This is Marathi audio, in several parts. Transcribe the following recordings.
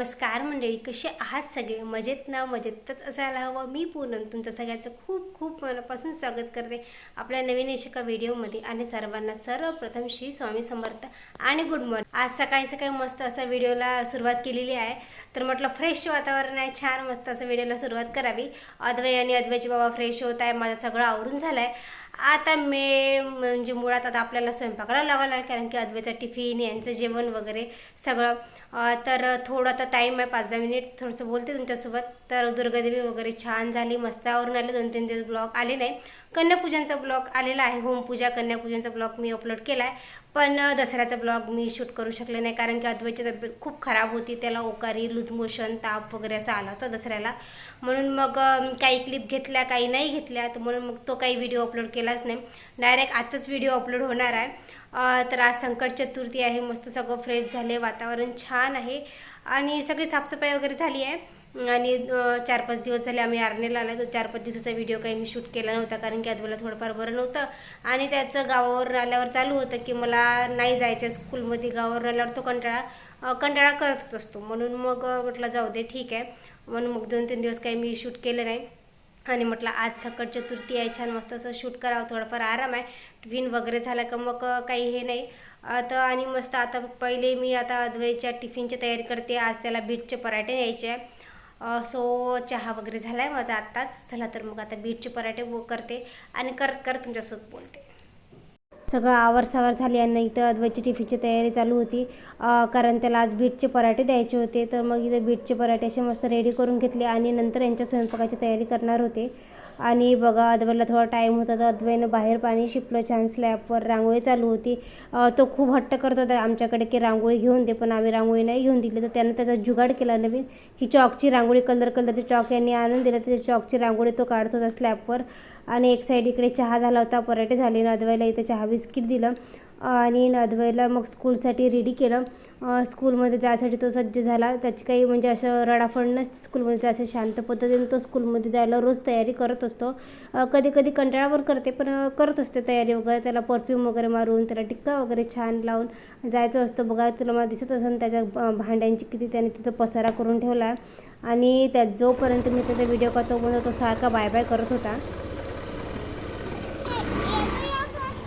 नमस्कार मंडळी कसे आहात सगळे? मजेत ना? मजेतच असायला हवं. मी पूनम तुमचं सगळ्यांचं खूप खूप मनापासून स्वागत करते आपल्या नवीन एका व्हिडिओमध्ये. आणि सर्वांना सर्वप्रथम श्री स्वामी समर्थ आणि गुड मॉर्निंग आज सकाळी सकाळी मस्त असा व्हिडिओला सुरुवात केलेली आहे. तर म्हटलं फ्रेश वातावरण आहे छान मस्त असं व्हिडिओला सुरुवात करावी. अद्वय आणि अद्वैचे बाबा फ्रेश होत आहे माझा सगळं आवरून झालं आहे आता मे म्हणजे मुळात आता आपल्याला स्वयंपाकाला लावायला लागेल कारण की अद्वेचा टिफिन यांचं जेवण वगैरे सगळं. तर थोडं आता टाईम आहे पाच दहा मिनिट थोडंसं बोलते तुमच्यासोबत. तर दुर्गादेवी वगैरे छान झाली मस्त आवरून आले. दोन तीन दिवस ब्लॉग आले नाही. कन्यापूजनचा ब्लॉग आलेला आहे. होमपूजा कन्यापूजनचा ब्लॉग मी अपलोड केला आहे पण दसऱ्याचा ब्लॉग मी शूट करू शकले नाही कारण की अद्वैची तब्येत खूप खराब होती. त्याला ओकारी लूज मोशन ताप वगैरे असं आला होता दसऱ्याला. म्हणून मग काही क्लिप घेतल्या काही नाही घेतल्या तर म्हणून मग तो काही व्हिडिओ अपलोड केलाच नाही. डायरेक्ट आजच व्हिडिओ अपलोड होणार आहे. तर आज संकट चतुर्थी आहे मस्त सगळं फ्रेश झाले वातावरण छान आहे. आणि सगळी साफसफाई वगैरे झाली आहे. आणि चार पाच दिवस झाले आम्ही आरणेला आला तो चार पाच दिवसाचा व्हिडिओ काही मी शूट केला नव्हता कारण की आजूबाला थोडंफार बरं नव्हतं. आणि त्याचं गावावरून आल्यावर चालू होतं की मला नाही जायचं स्कूलमध्ये गावावरून आल्यावर तो कंटाळा कंटाळा करत असतो. म्हणून मग म्हटलं जाऊ दे ठीक आहे. म्हणून मग दोन तीन दिवस काही मी शूट केलं नाही. आणि म्हटलं आज सकट चतुर्थी आहे छान मस्त असं शूट करावं थोडंफार आराम आहे. टिफिन वगैरे झाला का मग काही हे नाही. आता आणि मस्त आता पहिले मी आता अद्वैच्या टिफिनची तयारी करते. आज त्याला बीटचे पराठे न्यायचे आहे. सो चहा वगैरे झाला आहे माझा आत्ताच. चला तर मग आता बीटचे पराठे करते. आणि करत करत तुमच्यासोबत बोलते. सगळं आवरसावर झाली आणि इथं अद्वैची टिफिनची तयारी चालू होती. कारण त्याला आज बीटचे पराठे द्यायचे होते. तर मग इथे बीटचे पराठे असे मस्त रेडी करून घेतले आणि नंतर यांच्या स्वयंपाकाची तयारी करणार होते. आणि बघा अद्वैला थोडा टाईम होता तर अद्वैनं बाहेर पाणी शिपलं. छान स्लॅबवर रांगोळी चालू होती. तो खूप हट्ट करत होता आमच्याकडे की रांगोळी घेऊन दे पण आम्ही रांगोळी नाही घेऊन दिली. तर त्यानं त्याचा जुगाड केला नवीन की चॉकची रांगोळी कलर कलरचे चॉक यांनी आणून दिलं. त्याच्या चॉकची रांगोळी तो काढत होता स्लॅबवर आणि एक साईड इकडे चहा झाला होता पराठे झाले. अद्वैला इथं चहा बिस्किट दिलं. आणि अद्वैला मग स्कूलसाठी रेडी केलं स्कूलमध्ये जायसाठी तो सज्ज झाला त्याची काही म्हणजे असं रडाफड नसते स्कूलमध्ये जायचं शांत पद्धतीने तो स्कूलमध्ये जायला रोज तयारी करत असतो कधी कधी कंटाळावर करते पण करत असते तयारी वगैरे त्याला परफ्यूम वगैरे मारून त्याला टिक्का वगैरे छान लावून जायचं असतं बघा तुला मला दिसत असेल त्याच्या भांड्यांची किती त्याने तिथं पसारा करून ठेवला आणि त्या जोपर्यंत मी त्याचा व्हिडिओ करतो तोपर्यंत तो सारखा बाय बाय करत होता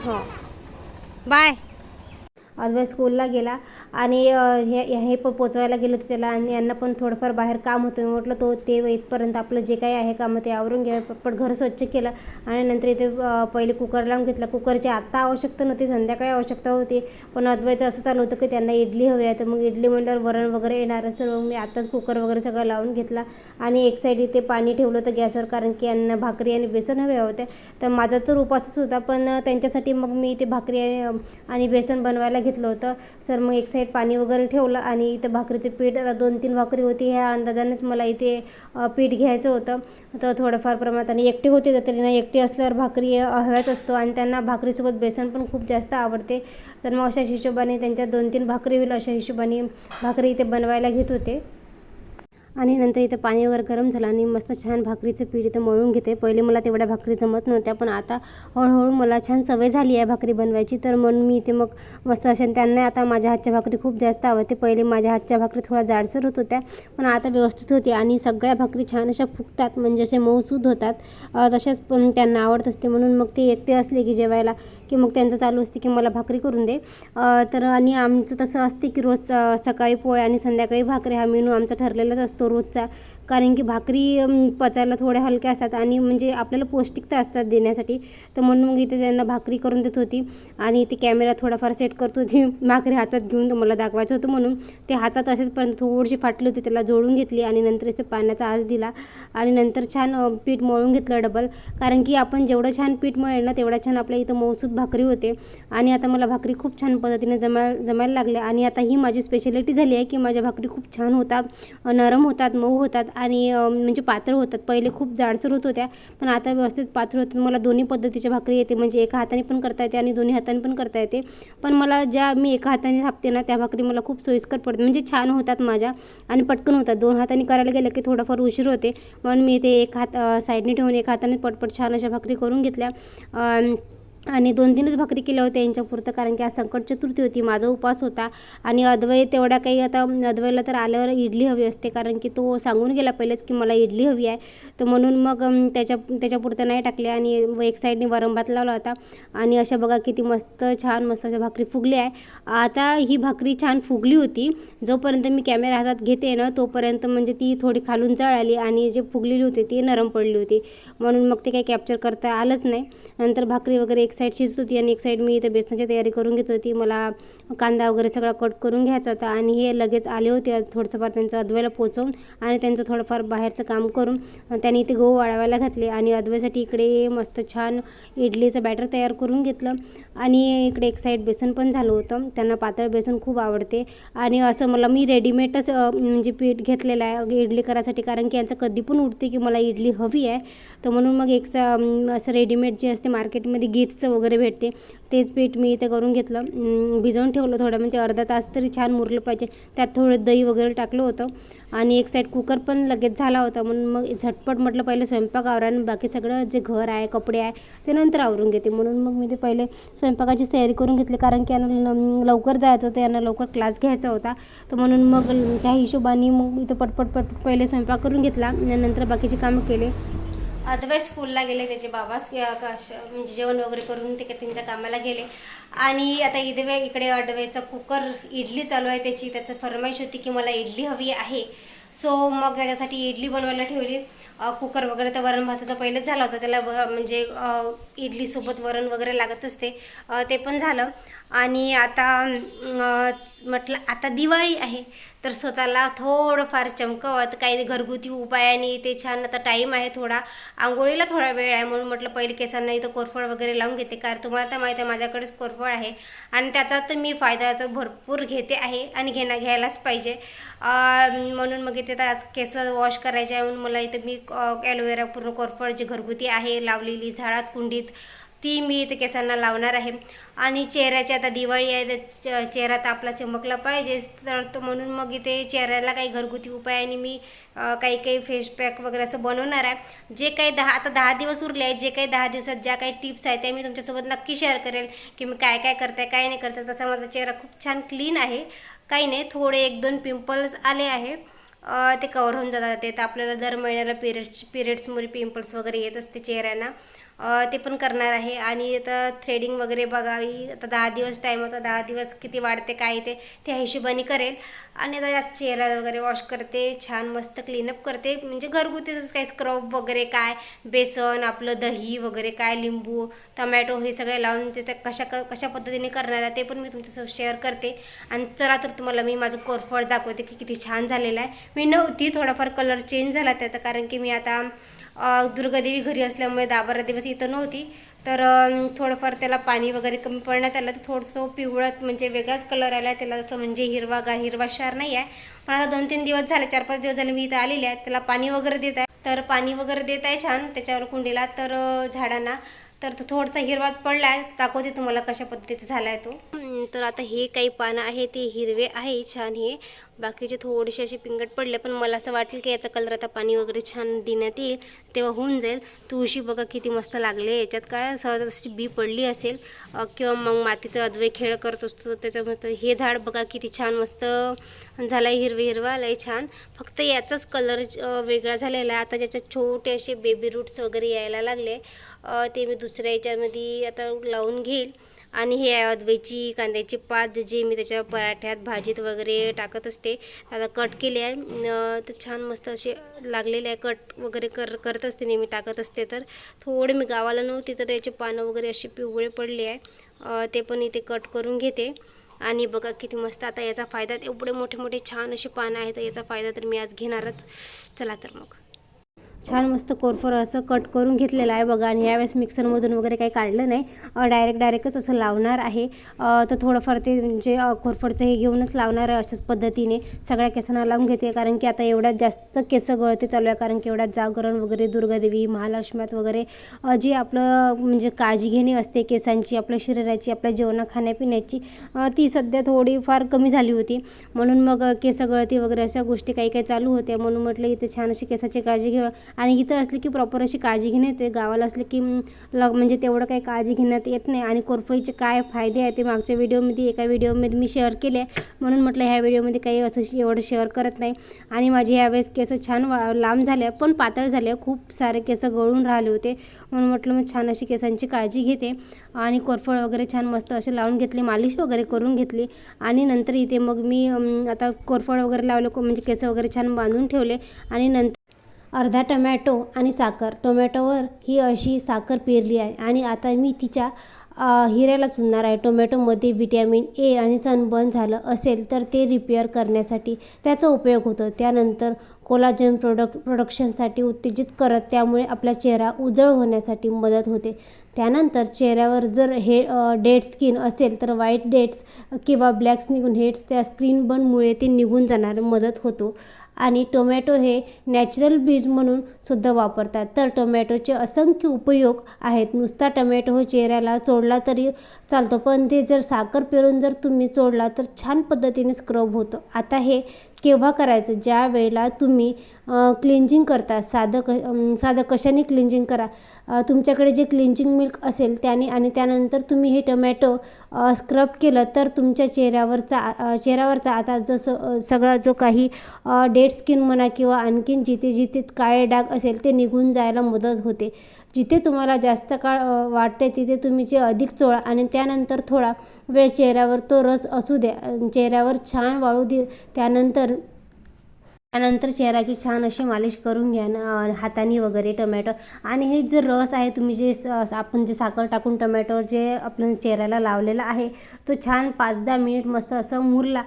हां बाय अद्वैत स्कूलला गेला. आणि हे हे पण पोचवायला गेलो होते त्याला आणि यांना पण थोडंफार बाहेर काम होतं. म्हटलं तो ते इथपर्यंत आपलं जे काही आहे कामं ते आवरून घ्या. पटपट घर स्वच्छ केलं आणि नंतर इथे पहिले कुकर लावून घेतला. कुकरची आत्ता आवश्यकता नव्हती संध्याकाळी आवश्यकता होती. पण अद्वैचं असं चालू होतं की त्यांना इडली हवी आहे. तर मग इडली म्हणल्यावर वरण वगैरे येणार असं मग मी आत्ताच कुकर वगैरे सगळं लावून घेतला. आणि एक साईड इथे पाणी ठेवलं होतं गॅसवर कारण की यांना भाकरी आणि बेसन हवे होते. तर माझा तर उपासच होता. पण त्यांच्यासाठी मग मी इथे भाकरी आणि बेसन बनवायला घेतलं होतं. सर मग एक साईड पाणी वगैरे ठेवलं आणि इथं भाकरीचं पीठ दोन तीन भाकरी होती. ह्या अंदाजानेच मला इथे पीठ घ्यायचं होतं. तर थोडंफार प्रमाणात आणि एकटे होते तर त्यांना एकटे असल्यावर भाकरी हव्याच असतो आणि त्यांना भाकरीसोबत बेसन पण खूप जास्त आवडते. तर मग अशा हिशोबाने त्यांच्या दोन तीन भाकरी होईल अशा हिशोबाने भाकरी इथे बनवायला घेत होते. आणि नंतर इथं पाणी वगैरे गरम झालं आणि मस्त छान भाकरीचं पीठ इथं मळून घेते. पहिले मला तेवढ्या भाकरी जमत नव्हत्या पण आता हळूहळू मला छान सवय झाली आहे भाकरी बनवायची. तर म्हणून मी इथे मग मस्त असे त्यांना आता माझ्या हातच्या भाकरी खूप जास्त आवडते. पहिले माझ्या हातच्या भाकरी थोड्या जाडसर होत होत्या पण आता व्यवस्थित होती आणि सगळ्या भाकरी छान अशा फुगतात म्हणजे असे मऊसूद होतात. तशाच पण त्यांना आवडत असते. म्हणून मग ते एकटे असले की जेवायला की मग त्यांचं चालू असते की मला भाकरी करून दे. तर आणि आमचं तसं असते की रोज सकाळी पोळ्या आणि संध्याकाळी भाकरी हा मेनू आमचा ठरलेलाच असतो. रोजचा कारण की भाकरी पचायला थोड्या हलक्या असतात आणि म्हणजे आपल्याला पौष्टिकता असतात देण्यासाठी. तर म्हणून मग इथे त्यांना भाकरी करून देत होती. आणि इथे कॅमेरा थोडाफार सेट करत होती. भाकरी हातात घेऊन तुम्हाला दाखवायचं होतं म्हणून. ते हातात असेचपर्यंत थोडीशी फाटली होती त्याला जोडून घेतली आणि नंतर इथे पाण्याचा आस दिला. आणि नंतर छान पीठ मळून घेतलं डबल. कारण की आपण जेवढं छान पीठ मळेल ना तेवढं छान आपल्या इथं मऊसूद भाकरी होते. आणि आता मला भाकरी खूप छान पद्धतीने जमाय जमायला लागल्या. आणि आता ही माझी स्पेशालिटी झाली आहे की माझ्या भाकरी खूप छान होतात नरम होतात मऊ होतात. आणि म्हणजे पातळ होतात. पहिले खूप जाडसर होत होत्या पण आता व्यवस्थित पातळ होतात. मला दोन्ही पद्धतीच्या भाकरी येते. म्हणजे एका हाताने पण करता येते आणि दोन्ही हाताने पण करता येते. पण मला ज्या मी एका हाताने थापते ना त्या भाकरी मला खूप सोयीस्कर पडते म्हणजे छान होतात माझ्या आणि पटकन होतात. दोन हाताने करायला गेलं की थोडाफार उशीर होते. म्हणून मी ते एक हात साईडने ठेवून एका हाताने पटपट छान अशा भाकरी करून घेतल्या. आणि दोन तीनच भाकरी केल्या होत्या यांच्यापुरतं कारण की आज संकट चतुर्थी होती माझा उपवास होता. आणि अद्वय तेवढा काही आता अद्वयला तर आल्यावर इडली हवी असते कारण की तो सांगून गेला पहिलेच की मला इडली हवी आहे. तर म्हणून मग त्याच्या त्याच्यापुरतं नाही टाकले आणि एक साईडने वरम भात लावला होता. आणि अशा बघा किती मस्त छान मस्त अशा भाकरी फुगली आहे. आता ही भाकरी छान फुगली होती. जोपर्यंत मी कॅमेरा हातात घेते ना तोपर्यंत म्हणजे ती थोडी खालून जळाली आणि जे फुगलेली होती ती नरम पडली होती. म्हणून मग ते काही कॅप्चर करता आलंच नाही. नंतर भाकरी वगैरे एक साईड शिजत होती आणि एक साईड मी इथे बेसनाची तयारी करून घेत होती. मला कांदा वगैरे सगळा कट करून घ्यायचा होता आणि हे लगेच आले होते. थोडंसंफार त्यांचं अदव्याला पोचवून आणि त्यांचं थोडंफार बाहेरचं काम करून त्यांनी इथे गहू वाळवायला घातले आणि अदव्यासाठी इकडे मस्त छान इडलीचं बॅटर तयार करून घेतलं. आणि इकडे एक साईड बेसन पण झालं होतं. त्यांना पातळ बेसन खूप आवडते. आणि असं मला मी रेडीमेडच म्हणजे पीठ घेतलेलं आहे. इडली करायसाठी कारण की यांचं कधी पण उठते की मला इडली हवी आहे. तर म्हणून मग एक असं रेडीमेड जे असते मार्केटमध्ये गिट्सचं वगैरे भेटते. तेच पीठ मी इथे करून घेतलं. भिजवून ठेवलं थोडं. म्हणजे अर्धा तास तरी छान मुरलं पाहिजे. त्यात थोडं दही वगैरे टाकलं होतं. आणि एक साईड कुकर पण लगेच झाला होता. म्हणून मग झटपट म्हटलं पहिले स्वयंपाक आवरा आणि बाकी सगळं जे घर आहे कपडे आहे ते नंतर आवरून घेते. म्हणून मग मी ते पहिले स्वयंपाकाची तयारी करून घेतली. कारण की यांना ल- लवकर जायचं होतं. यांना लवकर क्लास घ्यायचा होता. तर म्हणून मग त्या हिशोबाने मग इथं पटपट पटपट पहिले स्वयंपाक करून घेतला. नंतर बाकीचे कामं केले. अद्वैत स्कूलला गेले त्याचे बाबा म्हणजे जेवण वगैरे करून ते त्यांच्या कामाला गेले. आणि आता इदवे इकडे अडवेचा कुकर इडली चालू आहे त्याची. त्याचं फरमाईश होती की मला इडली हवी आहे. सो मग त्याच्यासाठी इडली बनवायला ठेवली. कुकर वगैरे तर वरण भाताचा पहिलेच झाला होता. त्याला व- म्हणजे इडलीसोबत वरण वगैरे लागत असते. ते पण झालं. आणि आता म्हटलं आता दिवाळी आहे तर स्वतःला थोडंफार चमकवत काही घरगुती उपायाने ते छान आता टाईम आहे थोडा आंघोळीला थोडा वेळ आहे म्हणून म्हटलं पहिले केसांना इथं कोरफड वगैरे लावून घेते कारण तुम्हाला तर माहीत आहे माझ्याकडेच कोरफड आहे. आणि त्याचा तर मी फायदा तर भरपूर घेते आहे आणि घेणं घ्यायलाच पाहिजे. म्हणून मग इथे आज केस वॉश करायचे आहे म्हणून मला इथं मी ॲलोवेरा पूर्ण कोरफड जी घरगुती आहे लावलेली झाडात कुंडीत ती मी इथे केसांना लावणार आहे. आणि चेहऱ्याची आता दिवाळी आहे तर च- चेहरा तर आपला चमकला पाहिजे. तर तो म्हणून मग इथे चेहऱ्याला काही घरगुती उपाय आणि मी काही काही फेस पॅक वगैरे असं बनवणार आहे. जे काही दहा आता दहा दिवस उरले आहेत. जे काही दहा दिवसात ज्या काही टिप्स आहेत त्या मी तुमच्यासोबत नक्की शेअर करेल की मी काय काय करते काय नाही करते. तसा माझा चेहरा खूप छान क्लीन आहे. काही नाही थोडे एक दोन पिंपल्स आले आहे. ते कवर होऊन जातात. ते तर आपल्याला दर महिन्याला पिरियड्स पिरियड्समुळे पिंपल्स वगैरे येत असते चेहऱ्यांना. ते पण करणार आहे. आणि आता थ्रेडिंग वगैरे बघावी. आता दहा दिवस टाईम होता. दहा दिवस किती वाढते काय ते त्या हिशोबाने करेल. आणि आता चेहरा वगैरे वॉश करते. छान मस्त क्लीनअप करते. म्हणजे घरगुतीच काय स्क्रब वगैरे काय बेसन आपलं दही वगैरे काय लिंबू टमॅटो हे सगळे लावून ते त्या कशा क कशा पद्धतीने करणार आहे ते पण मी तुमच्यासोबत शेअर करते. आणि चला तर तुम्हाला मी माझं कोरफड दाखवते की किती छान झालेलं आहे. मी नव्हती थोडाफार कलर चेंज झाला त्याचा. कारण की मी आता दुर्गादेवी घरी असल्यामुळे दहा बारा दिवस इथं नव्हती. तर थोडंफार त्याला पाणी वगैरे कमी पडण्यात आलं. तर थोडंसं पिवळत म्हणजे वेगळाच कलर आला. त्याला जसं म्हणजे हिरवा गा हिरवाशार नाही आहे पण आता दोन तीन दिवस झाले चार पाच दिवस झाले मी इथं आलेले आहे. त्याला पाणी वगैरे देत आहे. तर पाणी वगैरे देत आहे छान. त्याच्यावर कुंडीला तर झाडांना. तर तो थोडासा हिरवा पडला आहे. दाखवते तुम्हाला कशा पद्धतीचा झाला आहे तो तर आता हे काही पानं आहे ते हिरवे आहे छान हे. बाकीचे थोडेसे असे पिंगट पडले पण मला असं वाटेल की याचा कलर आता पाणी वगैरे छान देण्यात येईल तेव्हा होऊन जाईल. तुळशी बघा किती मस्त लागले याच्यात काय सहज अशी बी पडली असेल. किंवा मग मातीचा अद्वै खेळ करत असतो तर त्याच्यामध्ये हे झाड बघा किती छान मस्त झालं आहे हिरवे हिरवा लय छान. फक्त याचाच कलर वेगळा झालेला आहे. आता ज्याच्यात छोटे असे बेबी रूट्स वगैरे यायला लागले ते मी दुसऱ्या याच्यामध्ये आता लावून घेईल. आणि हे आहे कांद्याची पात जे मी त्याच्या पराठ्यात भाजीत वगैरे टाकत असते आता कट केले आहे. तर छान मस्त असे लागलेले आहे. कट वगैरे कर करत असते नेहमी टाकत असते तर. थोडे मी गावाला नव्हती तर याचे पानं वगैरे असे पिवळे पडले आहे. ते पण इथे कट करून घेते. आणि बघा किती मस्त आता याचा फायदा एवढे मोठे मोठे छान असे पानं आहेत याचा फायदा तर मी आज घेणारच. चला तर मग. छान मस्त कोरफर असं कट करून घेतलेलं आहे बघा. आणि यावेळेस मिक्सरमधून वगैरे काही काढलं नाही. डायरेक्ट डायरेक्टच असं लावणार आहे. तर थोडंफार ते म्हणजे कोरफडचं हे घेऊनच लावणार आहे अशाच पद्धतीने. सगळ्या केसांना लावून घेते कारण की आता एवढ्यात जास्त केस गळते चालू आहे. कारण की एवढ्यात जागरण वगैरे दुर्गादेवी महालक्ष्म्यात वगैरे जे जी आपलं म्हणजे काळजी घेणे असते केसांची आपल्या शरीराची आपल्या जेवणा खाण्यापिण्याची ती सध्या थोडीफार कमी झाली होती. म्हणून मग केस गळती वगैरे अशा गोष्टी काही काही चालू होत्या. म्हणून म्हटलं इथे छान अशी केसाची काळजी घ्या आणि इथं असले की प्रॉपर अशी काळजी घेण्यात येते. गावाला असले की ल म्हणजे तेवढं काही काळजी घेण्यात येत नाही. आणि कोरफडीचे काय फायदे आहेत ते मागच्या व्हिडिओमध्ये एका व्हिडिओमध्ये मी शेअर केले. म्हणून म्हटलं ह्या व्हिडिओमध्ये काही असं एवढं शेअर करत नाही. आणि माझे ह्यावेळेस केस छान वा लांब झाले पण पातळ झाले. खूप सारे केस गळून राहिले होते. म्हणून म्हटलं मी छान अशी केसांची काळजी घेते. आणि कोरफड वगैरे छान मस्त असे लावून घेतले मालिश वगैरे करून घेतली. आणि नंतर इथे मग मी आता कोरफड वगैरे लावलं को- म्हणजे केस वगैरे छान बांधून ठेवले. आणि नंतर अर्धा टमॅटो आणि साखर. टोमॅटोवर ही अशी साखर पेरली आहे आणि आता मी तिच्या हिऱ्याला चुनणार आहे. टोमॅटोमध्ये विटॅमिन ए आणि सनबर्न झालं असेल तर ते रिपेअर करण्यासाठी त्याचा उपयोग होतो. त्यानंतर कोलाजन प्रोडक्ट प्रोडक्शनसाठी उत्तेजित करत त्यामुळे आपला चेहरा उजळ होण्यासाठी मदत होते. त्यानंतर चेहऱ्यावर जर हे डेड स्किन असेल तर व्हाईट डेट्स किंवा ब्लॅक्स निघून हेड्स त्या स्क्रीन बनमुळे ते निघून जाणार मदत होतो. आणि टोमॅटो हे नॅचरल बीज म्हणून सुद्धा वापरतात. तर टोमॅटोचे असंख्य उपयोग आहेत. नुसता टोमॅटो हो चेहऱ्याला चोळला तरी चालतो पण ते जर साखर पेरून जर तुम्ही चोळला तर छान पद्धतीने स्क्रब होतं. आता हे केव्हा करायचं? ज्या वेळेला तुम्ही क्लिंजिंग करता. साधं क साधं कशाने क्लिंजिंग करा? तुमच्याकडे जे क्लिन्झिंग मिल्क असेल त्याने आणि त्यानंतर तुम्ही हे टोमॅटो स्क्रब केलं तर तुमच्या चेहऱ्यावरचा चेहऱ्यावरचा आता जसं सगळा जो काही डेड स्किन म्हणा किंवा आणखीन जिथे जिथे काळे डाग असेल ते निघून जायला मदत होते. जिथे तुम्हाला जास्त काळ वाटते तिथे तुम्ही जे अधिक चोळा आणि त्यानंतर थोडा वेळ चेहऱ्यावर तो रस असू द्या. चेहऱ्यावर छान वाळू दे. त्यानंतर त्यानंतर चेहऱ्याची छान अशी मालिश करून घ्या ना हाताने वगैरे टोमॅटो. आणि हे जे रस आहे तुम्ही जे आपण जे साखर टाकून टोमॅटो जे आपण चेहऱ्याला लावलेला आहे तो छान पाच दहा मिनिट मस्त असं मुरला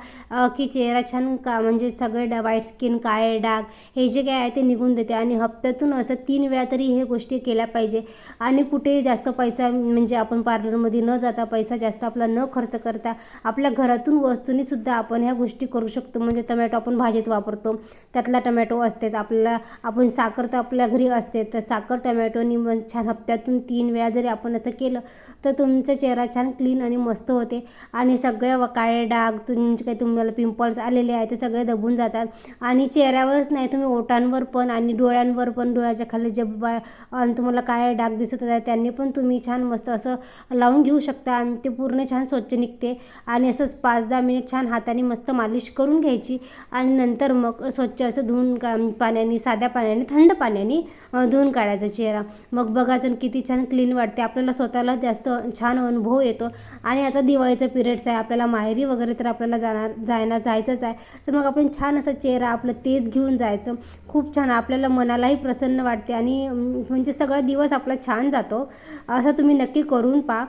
की चेहरा छान का म्हणजे सगळे डा व्हाईट स्किन काळे डाग हे जे काय आहे ते निघून देते. आणि हप्त्यातून असं तीन वेळा तरी हे गोष्टी केल्या पाहिजे. आणि कुठेही जास्त पैसा म्हणजे आपण पार्लरमध्ये न जाता पैसा जास्त आपला न खर्च करता आपल्या घरातून वस्तूंनीसुद्धा आपण ह्या गोष्टी करू शकतो. म्हणजे टमॅटो आपण भाजीत वापरतो. त्यातला टमॅटो असतेच. आपल्याला आपण साखर तर आपल्या घरी असते तर साखर टमॅटोनी मग छान हप्त्यातून तीन वेळा जरी आपण असं केलं तर तुमचा चेहरा छान क्लीन आणि मस्त होते. आणि सगळे व काळे डाग तुमचे काही तुम्हाला पिंपल्स आलेले आहे ते सगळे दबून जातात. आणि चेहऱ्यावरच नाही तुम्ही ओठांवर पण आणि डोळ्यांवर पण डोळ्याच्या खाली जे बा आणि तुम्हाला काळे डाग दिसत आहे त्यांनी पण तुम्ही छान मस्त असं लावून घेऊ शकता आणि ते पूर्ण छान स्वच्छ निघते. आणि असंच पाच दहा मिनिट छान हाताने मस्त मालिश करून घ्यायची. आणि नंतर मग स्वच्छ असं धुवून का पाण्याने साध्या पाण्याने थंड पाण्याने धुऊन धुवून काढायचा चेहरा. मग बघा जण किती छान क्लीन वाटते. आपल्याला स्वतःला जास्त छान अनुभव येतो. आणि आता दिवाळीचा पिरियड्स आहे. आपल्याला माहेरी वगैरे तर आपल्याला जाणार जायला जायचंच आहे. तर मग आपण छान असा चेहरा आपलं तेज घेऊन जायचं. खूप छान. आपल्याला मनालाही प्रसन्न वाटते. आणि म्हणजे सगळा दिवस आपला छान जातो. असं तुम्ही नक्की करून पहा.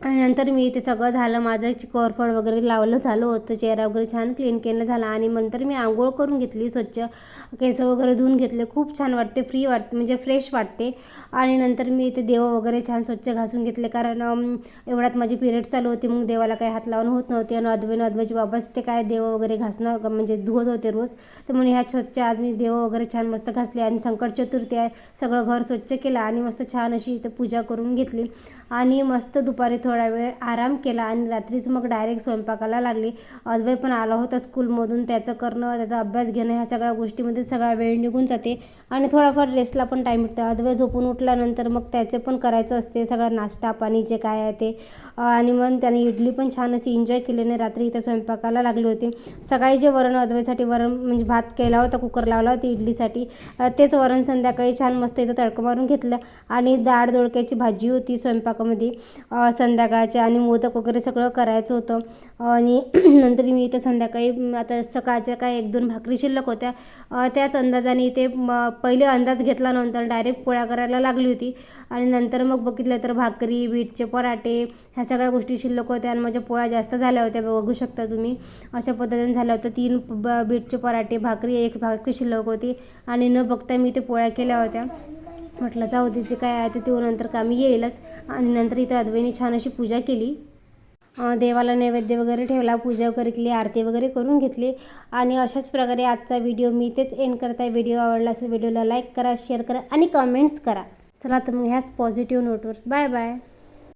आणि नंतर मी इथे सगळं झालं माझं कोरफड वगैरे लावलं झालं होतं चेहरा वगैरे छान क्लीन केलं झालं आणि नंतर मी आंघोळ करून घेतली स्वच्छ केस वगैरे धुवून घेतले. खूप छान वाटते फ्री वाटते म्हणजे फ्रेश वाटते. आणि नंतर मी इथे देव वगैरे छान स्वच्छ घासून घेतले कारण एवढ्यात माझी पिरियड चालू होती मग देवाला काही हात लावून होत नव्हते. आणि अद्वे अद्वैची बाबाच ते काय देव वगैरे घासणार म्हणजे धुवत होते रोज. तर म्हणून ह्या स्वच्छ आज मी देव वगैरे छान मस्त घासले आणि संकट चतुर्थी आहे सगळं घर स्वच्छ केलं आणि मस्त छान अशी इथं पूजा करून घेतली. आणि मस्त दुपारी थोडा वेळ आराम केला आणि रात्रीच मग डायरेक्ट स्वयंपाकाला लागली. अद्वय पण आला होता स्कूलमधून त्याचं करणं त्याचा अभ्यास घेणं ह्या सगळ्या गोष्टीमध्ये सगळा वेळ निघून जाते. आणि थोडाफार रेस्टला पण टाईम मिळतो. अद्वय झोपून उठल्यानंतर मग त्याचे पण करायचं असते. सगळं नाश्ता पाणी जे काय आहे ते. आणि मग त्याने इडली पण छान अशी एन्जॉय केल्याने रात्री इथं स्वयंपाकाला लागली होती. सकाळी जे वरण अद्वयसाठी वरण म्हणजे भात केला होता कुकर लावला होता इडलीसाठी. तेच वरण संध्याकाळी छान मस्त इथं तडकं मारून घेतलं. आणि डाळ दोडक्याची भाजी होती स्वयंपाकामध्ये. संध्या संध्याकाळचे आणि मोदक वगैरे सगळं करायचं होतं. आणि नंतर मी इथं संध्याकाळी आता सकाळच्या काय एक दोन भाकरी शिल्लक होत्या. त्याच अंदाजाने इथे म, पहिले अंदाज घेतला नंतर डायरेक्ट पोळ्या करायला लागली होती. आणि नंतर मग बघितलं तर भाकरी बीटचे पराठे ह्या सगळ्या गोष्टी शिल्लक होत्या आणि माझ्या पोळ्या जास्त झाल्या होत्या. बघू शकता तुम्ही अशा पद्धतीने झाल्या होत्या. तीन ब बीटचे पराठे भाकरी एक भाकरी शिल्लक होती. आणि न बघता मी ते पोळ्या केल्या होत्या. म्हटलं जाऊ दे जे काय आहे ते तो नंतर कामी येईलच. आणि नंतर इथं अद्वैनी छान अशी पूजा केली. देवाला नैवेद्य वगैरे ठेवला पूजा वगैरे केली आरती वगैरे करून घेतली. आणि अशाच प्रकारे आजचा व्हिडिओ मी तेच एंड करताय. व्हिडिओ आवडला असेल व्हिडिओला लाईक करा शेअर करा आणि कमेंट्स करा. चला तर मग ह्याच पॉझिटिव्ह नोटवर बाय बाय